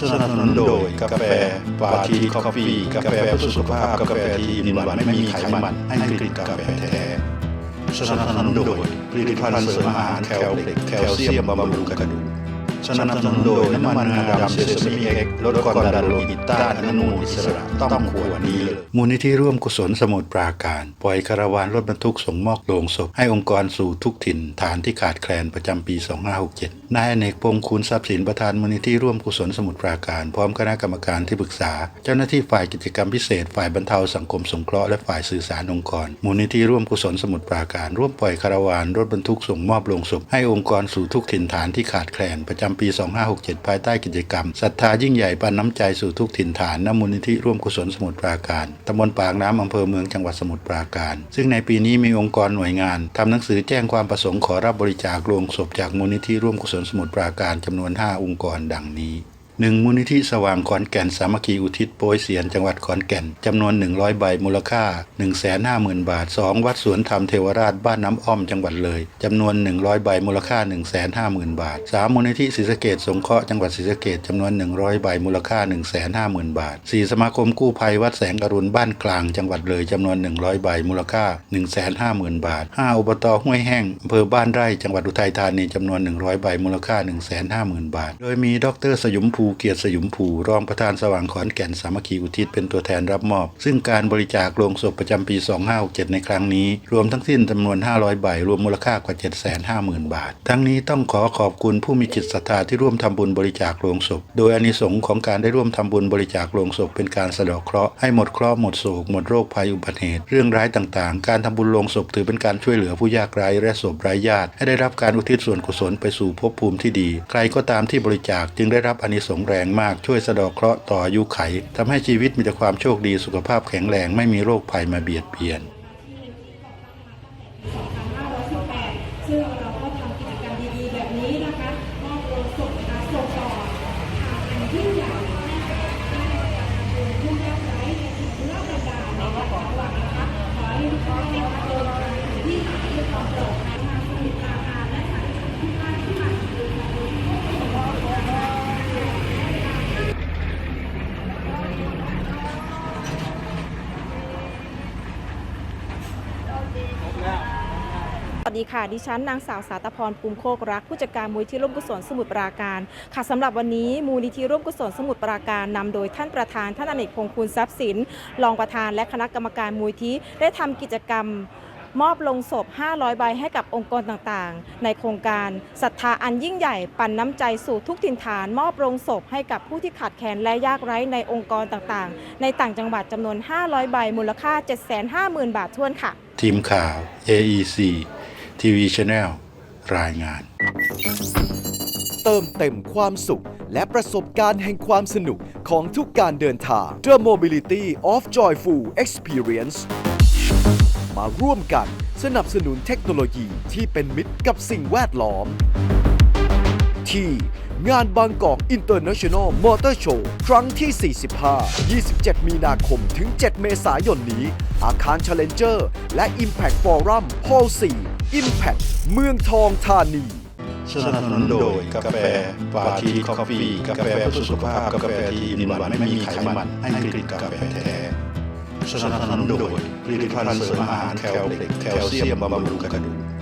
สนับสนุนโดยกาแฟปาทีคอฟฟี่กาแฟเพื่อสุขภาพกาแฟที่มีหวานไม่มีไขมันให้กลิ่นกาแฟแท้สนับสนุนโดยผลิตภัณฑ์เสริมอาหารแคลเล็กแคลเซียมบำรุงกระดูก สนับสนุนโดยน้ำมันงาดำเซซามิเอ็กลดความดันโลหิตต้านอนุมูลอิสระต้องขวดนี้เลยมูลนิธิร่วมกุศลสมุทรปราการ ปล่อยคาราวานรถบรรทุกส่งมอบโลงศพ ให้องค์กรสู่ทุกถิ่น ฐานที่ขาดแคลนประจำปี 2567 นายเนกพงคูณทรัพย์สินประธานมูลนิธิร่วมกุศลสมุทรปราการ พร้อมคณะกรรมการที่ปรึกษา เจ้าหน้าที่ฝ่ายกิจกรรมพิเศษ ฝ่ายบรรเทาสังคมสงเคราะห์และฝ่ายสื่อสารองค์กร มูลนิธิร่วมกุศลสมุทรปราการ ร่วมปล่อยคาราวานรถบรรทุกส่งมอบโลงศพให้องค์กรสู่ทุกถิ่นฐานที่ขาดแคลนประจำปี 2567 ภายใต้กิจกรรมศรัทธายิ่งใหญ่ปันน้ำใจสู่ทุกถิ่นฐานณมูลนิธิร่วมกุศลสมุทรปราการตำบลปากน้ำอำเภอเมืองจังหวัดสมุทรปราการ ซึ่งในปีนี้มีองค์กรหน่วยงานทำหนังสือแจ้งความประสงค์ขอรับบริจาคโลงศพจากมูลนิธิร่วมกุศลสมุทรปราการจำนวน 5 องค์กรดังนี้ หนึ่งมูลนิธิสว่างขอนแก่นสามัคคีอุทิศโปยเสียนจังหวัดขอนแก่นจำนวน 100 ใบมูลค่า 150,000 บาท 2 วัดสวนธรรมเทวราชบ้านน้ำอ้อมจังหวัดเลยจำนวน 100 ใบมูลค่า 150,000 บาท 3 มูลนิธิศรีสะเกดสงเคราะห์จังหวัดศรีสะเกดจำนวน 100 ใบมูลค่า 150,000 บาท 4 สมาคมกู้ภัยวัดแสงอรุณบ้านกลางจังหวัดเลยจำนวน 100 ใบมูลค่า 150,000 บาท 5 อบตห้วยแห้งอำเภอบ้านไร่จังหวัดอุทัยธานีจำนวน 100 ใบมูลค่า 150,000 บาท โดยมีดรสยุมภูเกียรติสยุมภูรองประธานสว่างขอนแก่นสามัคคีอุทิศเป็นตัวแทนรับมอบ ซึ่งการบริจาคโลงศพประจำปี 2567 ในครั้งนี้ รวมทั้งสิ้นจำนวน 500 ใบ รวมมูลค่ากว่า 750,000 บาท ทั้งนี้ต้องขอขอบคุณผู้มีจิตศรัทธาที่ร่วมทำบุญบริจาคโลงศพ โดยอานิสงส์ของการได้ร่วมทำบุญบริจาคโลงศพเป็นการสะเดาะเคราะห์ให้หมดเคราะห์หมดโศกหมดโรคภัยอุบัติเหตุเรื่องร้ายต่างๆ การทำบุญโลงศพถือเป็นการช่วยเหลือผู้ยากไร้และศพไร้ญาติให้ได้รับการอุทิศส่วนกุศลไปสู่ภพภูมิที่ดี ใครก็ตามที่บริจาคจึงได้รับอานิสงส์แรงมากช่วยสะดอกเคราะห์ต่ออายุไขทำให้ชีวิตมีแต่ความโชคดีสุขภาพแข็งแรงไม่มีโรคภัยมาเบียดเบียน 2518ซึ่งเราก็ทำกิจกรรมดีๆ แบบนี้นะคะมอบโลงศพนะคะส่งต่อทางอันยิ่งใหญ่นะคะให้กับผู้ยากไร้ในถิ่นทุรกันดารในจังหวัดตราดนะคะขอให้ทุกท่านนะคะเดินทางถึงที่หมายด้วยความปลอดภัยทางสมุทรปราการและสายทุกท่านที่มาถึงในวันนี้ สดีค่ะ ดิฉันนางสาวสาตพรภูมิโคกรัก ผู้จัดการมูลที่ร่วมกุศลสมุทรปราการ ค่ะสำหรับวันนี้มูลนิธิร่วมกุศลสมุทรปราการนำโดยท่านประธานท่านอเนกพงศ์คูณทรัพย์สิน รองประธานและคณะกรรมการมูลที่ได้ทำกิจกรรมมอบลงศพ 500 ใบให้กับองค์กรต่างๆ ในโครงการศรัทธาอันยิ่งใหญ่ปันน้ำใจสู่ทุกถิ่นฐาน มอบลงศพให้กับผู้ที่ขาดแคลนและยากไร้ในองค์กรต่างๆ ในต่างจังหวัดจำนวน 500 ใบมูลค่า 750,000 บาททวนค่ะ ทีมข่าว AEC ทีวีชาแนลรายงาน เติมเต็มความสุข และประสบการณ์แห่งความสนุกของทุกการเดินทาง The Mobility of Joyful Experience มาร่วมกันสนับสนุนเทคโนโลยีที่เป็นมิตรกับสิ่งแวดล้อม ที่ งานบางกอก International Motor Show ครั้งที่ 45 27 มีนาคมถึง 7 เมษายนนี้ อาคาร Challenger และ Impact Forum Hall 4 Impact เมืองทองธานีสนับสนุนโดยกาแฟปาทีคอฟฟี่กาแฟเพื่อสุขภาพกาแฟที่มีหวานไม่มีไขมันให้กลิ่นกาแฟแท้สนับสนุนโดยผลิตภัณฑ์เสริมอาหารแคลเล็กแคลเซียมบำรุงกระดูก